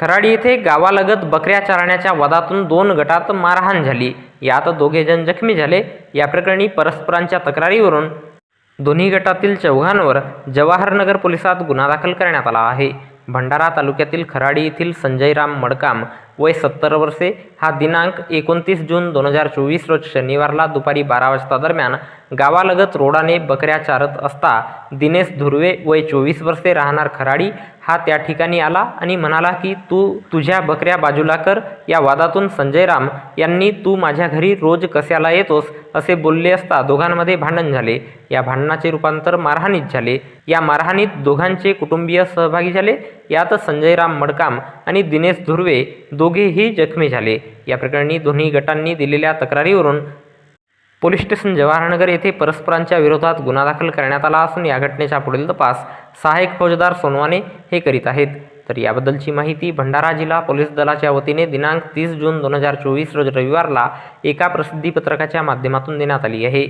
खराडी येथे गावालगत बकऱ्या चारण्याच्या वादातून दोन गटात मारहाण झाली. यात दोघेजण जखमी झाले. या प्रकरणी परस्परांच्या तक्रारीवरून दोन्ही गटातील चौघांवर जवाहरनगर पोलिसात गुन्हा दाखल करण्यात आला आहे. भंडारा तालुक्यातील खराडी येथील संजयराम मडकाम वय सत्तर वर्षे. हा दिनांक एकोणतीस जून दोन हजार चोवीस रोज शनिवारला दुपारी बारा वाजता दरम्यान गावालगत रोडाने बकऱ्या चारत असता दिनेश धुर्वे वय चोवीस वर्षे राहणार खराडी. हा त्या ठिकाणी आला आणि म्हणाला की तू तुझ्या बकऱ्या बाजूला कर. या वादातून संजय राम यांनी तू माझ्या घरी रोज कशाला येतोस? असे बोलले असता दोघांमध्ये भांडण झाले. या भांडणाचे रूपांतर मारहाणीत झाले. या मारहाणीत दोघांचे कुटुंबीय सहभागी झाले. यात संजयराम मडकाम आणि दिनेश धुर्वे दोघेही जखमी झाले. या प्रकरणी दोन्ही गटांनी दिलेल्या तक्रारीवरून पोलीस स्टेशन जवाहरनगर येथे परस्परांच्या विरोधात गुन्हा दाखल करण्यात आला असून या घटनेचा पुढील तपास सहाय्यक फौजदार सोनवाने हे करीत आहेत. तर याबद्दलची माहिती भंडारा जिल्हा पोलीस दलाच्या वतीने दिनांक तीस जून दोन हजार चोवीस रोज रविवारला एका प्रसिद्धीपत्रकाच्या माध्यमातून देण्यात आली आहे.